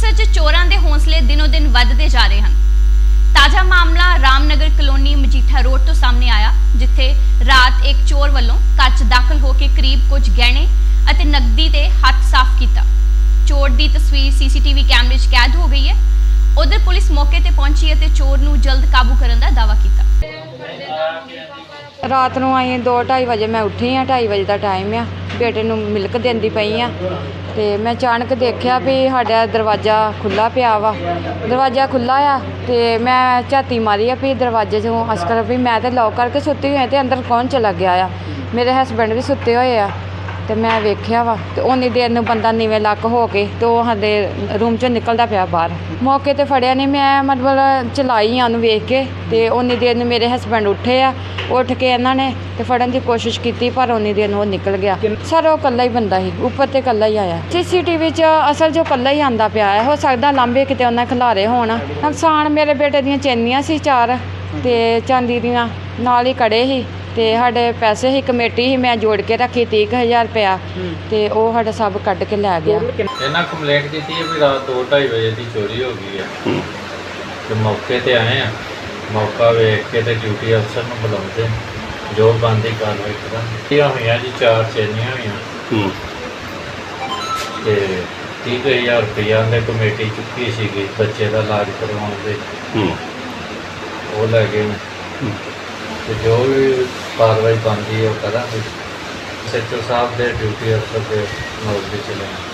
ਅੰਮ੍ਰਿਤਸਰ 'ਚ ਚੋਰਾਂ ਦੇ ਹੌਸਲੇ ਦਿਨੋ-ਦਿਨ ਵੱਧਦੇ ਜਾ ਰਹੇ ਹਨ। ਤਾਜ਼ਾ ਮਾਮਲਾ ਰਾਮਨਗਰ ਕਲੋਨੀ ਮਜੀਠਾ ਰੋਡ ਤੋਂ ਸਾਹਮਣੇ ਆਇਆ, ਜਿੱਥੇ ਰਾਤ ਇੱਕ ਚੋਰ ਵੱਲੋਂ ਘਰ 'ਚ ਦਾਖਲ ਹੋ ਕੇ ਕਰੀਬ ਕੁਝ ਗਹਿਣੇ ਅਤੇ ਨਕਦੀ ਦੇ ਹੱਥ ਸਾਫ਼ ਕੀਤਾ। ਚੋਰ ਦੀ ਤਸਵੀਰ ਸੀਸੀਟੀਵੀ ਕੈਮਰੇ 'ਚ ਕੈਦ ਹੋ ਗਈ ਹੈ। ਉਧਰ ਪੁਲਿਸ ਮੌਕੇ ਤੇ ਪਹੁੰਚੀ ਅਤੇ ਚੋਰ ਨੂੰ ਜਲਦ ਕਾਬੂ ਕਰਨ ਦਾ ਦਾਅਵਾ ਕੀਤਾ। ਰਾਤ ਨੂੰ ਆਈ 2:30 ਵਜੇ ਮੈਂ ਉੱਠੀ ਆ 2:30 ਵਜੇ ਦਾ ਟਾਈਮ ਆ। ਬੇਟੇ ਨੂੰ ਮਿਲਕ ਦਿੰਦੀ ਪਈ ਆ। ਤੇ ਮੈਂ ਅਚਾਨਕ ਦੇਖਿਆ ਵੀ ਸਾਡਾ ਦਰਵਾਜ਼ਾ ਖੁੱਲਾ ਪਿਆ ਵਾ। ਦਰਵਾਜ਼ਾ ਖੁੱਲਾ ਆ ਤੇ ਮੈਂ ਝਾਤੀ ਮਾਰੀ ਆ ਵੀ ਦਰਵਾਜ਼ੇ 'ਚੋਂ ਅਸਕਰ ਵੀ ਮੈਂ ਤੇ ਲੌਕ ਕਰਕੇ ਸੁੱਤੀ ਹੋਈ ਆ ਤੇ ਅੰਦਰ ਕੌਣ ਚਲਾ ਗਿਆ ਆ। ਮੇਰੇ ਹਸਬੰਡ ਵੀ ਸੁੱਤੇ ਹੋਏ ਆ। ਤੇ ਮੈਂ ਵੇਖਿਆ ਵਾ ਤੇ ਉਨੀ ਦੇਰ ਨੂੰ ਬੰਦਾ ਨੀਵੇਂ ਲੱਕ ਹੋ ਕੇ ਤੇ ਉਹ ਸਾਡੇ ਰੂਮ ਚੋਂ ਨਿਕਲਦਾ ਪਿਆ ਬਾਹਰ। ਮੌਕੇ ਤੇ ਫੜਿਆ ਨਹੀਂ ਮੈਂ ਮਤਲਬ ਚਲਾਈ ਆ ਉਹਨੂੰ ਵੇਖ ਕੇ ਤੇ ਉਨੀ ਦੇਰ ਨੂੰ ਮੇਰੇ ਹਸਬੰਡ ਉੱਠੇ ਆ ਉੱਠ ਕੇ ਇਹਨਾਂ ਨੇ ਤੇ ਫੜਨ ਦੀ ਕੋਸ਼ਿਸ਼ ਕੀਤੀ ਪਰ ਉਨੀ ਦੇਰ ਨੂੰ ਉਹ ਨਿਕਲ ਗਿਆ। ਸਰ ਉਹ ਇਕੱਲਾ ਹੀ ਬੰਦਾ ਸੀ ਉੱਪਰ ਤੇ ਇਕੱਲਾ ਹੀ ਆਇਆ। ਸੀਸੀਟੀਵੀ 'ਚ ਅਸਲ ਉਹ ਇਕੱਲਾ ਹੀ ਆਂਦਾ ਪਿਆ ਹੈ ਹੋ ਸਕਦਾ ਲਾਂਬੇ ਕਿਤੇ ਉਹਨਾਂ ਖਿਲਾਰੇ ਹੋਣ। ਨੁਕਸਾਨ ਮੇਰੇ ਬੇਟੇ ਦੀਆਂ ਚੈਨੀਆਂ ਸੀ ਚਾਰ ਤੇ ਚਾਂਦੀ ਦੀਆਂ ਨਾਲ ਹੀ ਕੜੇ ਸੀ। ਤੇ ਸਾਡੇ ਪੈਸੇ ਹੀ ਕਮੇਟੀ ਸੀ ਮੈਂ ਜੋੜ ਕੇ ਰੱਖੀ 30000 ਰੁਪਇਆ ਤੇ ਉਹ ਸਾਡਾ ਸਭ ਕੱਢ ਕੇ ਲੈ ਗਿਆ। ਇਹਨਾਂ ਕੰਪਲੇਂਟ ਕੀਤੀ ਹੈ ਵੀ ਰਾਤ 2:30 ਵਜੇ ਦੀ ਚੋਰੀ ਹੋ ਗਈ ਹੈ। ਤੇ ਮੌਕੇ ਤੇ ਆਏ ਆ। ਮੌਕਾ ਵੇਖ ਕੇ ਤੇ ਡਿਊਟੀ ਅਫਸਰ ਨੂੰ ਬੁਲਾਉਂਦੇ ਜੋ ਬੰਦੀ ਕਾਰਵਾਈ ਕਰਾਂ ਇਹ ਹੋਈਆਂ ਜੀ ਚਾਰ ਚੈਨੀਆਂ ਹੋਈਆਂ। ਹੂੰ। ਤੇ 30000 ਰੁਪਇਆ ਦੇ ਕਮੇਟੀ ਚੁੱਕੀ ਸੀਗੀ ਬੱਚੇ ਦਾ ਇਲਾਜ ਕਰਵਾਉਣ ਦੇ। ਹੂੰ। ਉਹ ਲੈ ਗਏ ਨੇ। ਹੂੰ। ਤੇ ਜੋ ਵੀ ਕਾਰਵਾਈ ਬਣਦੀ ਹੈ ਉਹ ਕਰਾਂਗੇ। ਸੈਕਟਰ ਸਾਹਿਬ ਦੇ ਡਿਊਟੀ ਅਫਸਰ ਦੇ ਨੌਕਰੀ ਲੈਣਾ